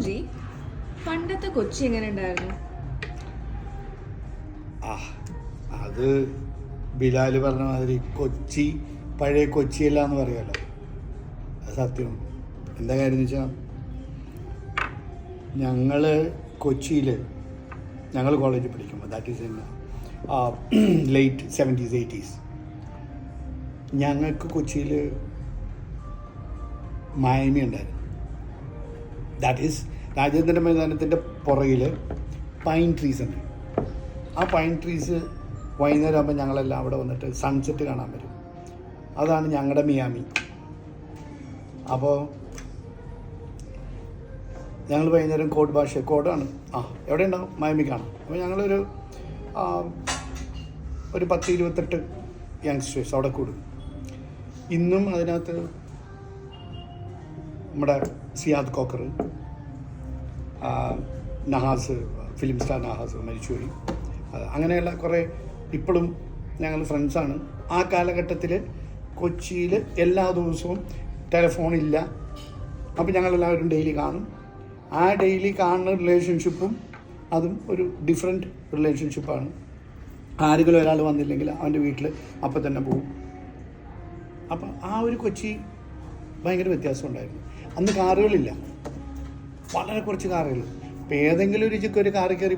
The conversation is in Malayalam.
ഷിനോജി പണ്ടത്തെ കൊച്ചി എങ്ങനെ ഉണ്ടായിരുന്നു? ആ അത് ബിലാൽ പറഞ്ഞ മാതിരി കൊച്ചി പഴയ കൊച്ചിയല്ല എന്ന് പറയാലോ. സത്യം. എന്താ കാര്യം എന്ന് വെച്ചാൽ ഞങ്ങൾ കൊച്ചിയിൽ ഞങ്ങൾ കോളേജിൽ പഠിക്കുമ്പോൾ that is in late seventies eighties ഞങ്ങൾക്ക് കൊച്ചിയിൽ മായമി ഉണ്ടായിരുന്നു. ദാറ്റ് ഈസ് രാജേന്ദ്ര മൈതാനത്തിന്റെ പുറകിൽ പൈൻ ട്രീസ് ഉണ്ട്. ആ പൈൻ ട്രീസ് വൈകുന്നേരം ആകുമ്പോൾ ഞങ്ങളെല്ലാം അവിടെ വന്നിട്ട് സൺസെറ്റ് കാണാൻ വരും. അതാണ് ഞങ്ങളുടെ മിയാമി. അപ്പോൾ ഞങ്ങൾ വൈകുന്നേരം കോഡ് ഭാഷ കോഡാണ് ആ എവിടെ ഉണ്ടാവും മയമി കാണാം അപ്പോൾ ഞങ്ങളൊരു ഒരു പത്ത് ഇരുപത്തെട്ട് യങ്സ്റ്റേഴ്സ് അവിടെ കൂടും. ഇന്നും അതിനകത്ത് നമ്മുടെ Siyad cocker Nahas film star Nahas മരിച്ചുപോയി. അങ്ങനെയുള്ള കുറേ ഇപ്പോഴും ഞങ്ങൾ ഫ്രണ്ട്സാണ് ആ കാലഘട്ടത്തിൽ കൊച്ചിയിൽ എല്ലാ ദിവസവും ടെലഫോണില്ല അപ്പോൾ ഞങ്ങളെല്ലാവരും ഡെയിലി കാണും. ആ ഡെയിലി കാണുന്ന റിലേഷൻഷിപ്പും അതും ഒരു ഡിഫറെന്റ് റിലേഷൻഷിപ്പാണ് ആരെങ്കിലും ഒരാൾ വന്നില്ലെങ്കിൽ അവന്റെ വീട്ടിൽ അപ്പം തന്നെ പോകും അപ്പം ആ ഒരു കൊച്ചി ഭയങ്കര വ്യത്യാസം ഉണ്ടായിരുന്നു. അന്ന് കാറുകളില്ല. വളരെ കുറച്ച് കാറുകൾ. ഇപ്പം ഏതെങ്കിലും ഒരു ചിക്ക് ഒരു കാറിൽ കയറി